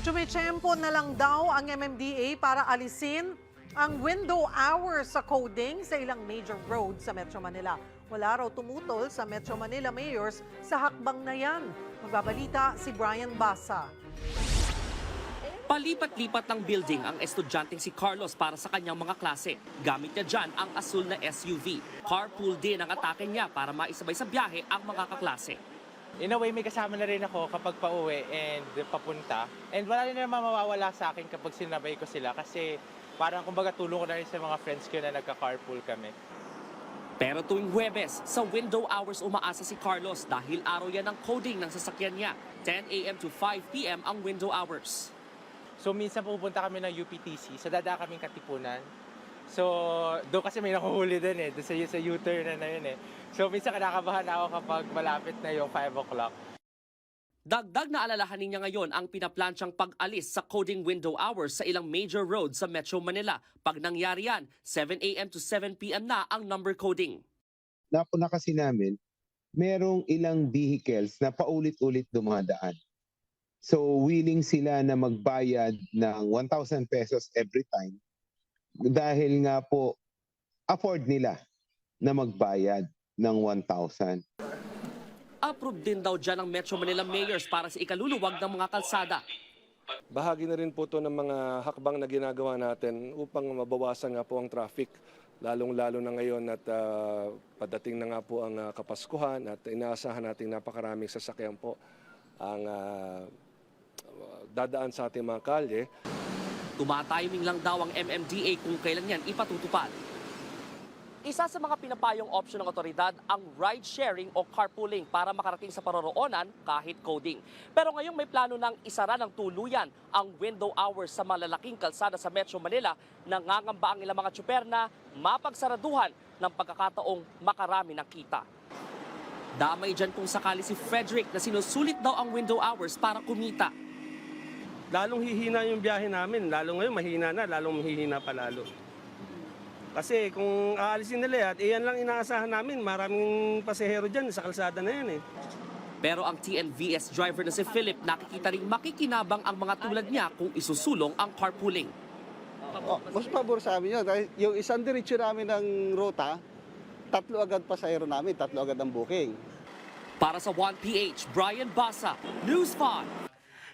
Tumitsempo na lang daw ang MMDA para alisin ang window hours sa coding sa ilang major roads sa Metro Manila. Wala raw tumutol sa Metro Manila mayors sa hakbang na yan. Magbabalita si Brian Basa. Palipat-lipat ng building ang estudyanteng si Carlos para sa kanyang mga klase. Gamit niya dyan ang asul na SUV. Carpool din ang atake niya para maisabay sa biyahe ang mga kaklase. In a way, may kasama na rin ako kapag pauwi and papunta. And wala rin naman mawawala sa akin kapag sinabay ko sila kasi parang kumbaga tulong ko na rin sa mga friends ko na nagka-carpool kami. Pero tuwing Huwebes, sa window hours umaasa si Carlos dahil araw yan ng coding ng sasakyan niya. 10 a.m. to 5 p.m. ang window hours. So minsan pupunta kami ng UPTC, so dada kaming Katipunan. So doon kasi may nakuhuli din eh, doon sa, sa U-turn na, na yun eh. So minsan kinakabahan ako kapag malapit na yung 5 o'clock. Dagdag na alalahanin niya ngayon ang pinaplansyang pag-alis sa coding window hours sa ilang major roads sa Metro Manila. Pag nangyari yan, 7 a.m. to 7 p.m. na ang number coding. napuna kasi namin, merong ilang vehicles na paulit-ulit dumadaan. So willing sila na magbayad ng 1,000 pesos every time dahil nga po afford nila na magbayad ng 1,000. Approved din daw dyan ng Metro Manila mayors para sa ikaluluwag ng mga kalsada. Bahagi na rin po ito ng mga hakbang na ginagawa natin upang mabawasan nga po ang traffic. Lalong-lalo na ngayon at ah, padating na nga po ang ah, Kapaskuhan at inaasahan natin napakaraming sasakyan po ang ah, dadaan sa ating mga kalye. Tumatiming lang daw ang MMDA kung kailan yan ipatutupad. Isa sa mga pinapayong option ng otoridad ang ride sharing o carpooling para makarating sa paroroonan kahit coding. Pero ngayong may plano ng isara ng tuluyan ang window hours sa malalaking kalsada sa Metro Manila, nangangamba ang ilang mga tsuper na mapagsaraduhan ng pagkakataong makarami ng kita. Damay dyan kung sakali si Frederick na sinusulit daw ang window hours para kumita. Lalong hihina yung biyahe namin. Lalo ngayon, mahina na, lalong mahihina pa lalo. Kasi kung aalisin nila yan, iyan lang inaasahan namin. Maraming pasahero dyan sa kalsada na yan eh. Pero ang TNVS driver na si Philip nakikita rin makikinabang ang mga tulad niya kung isusulong ang carpooling. Oh, mas pabor sa amin yun. Dahil yung isang diretsyo namin ng ruta, tatlo agad pasahero namin, tatlo agad ang booking. Para sa 1PH, Brian Basa, News 5.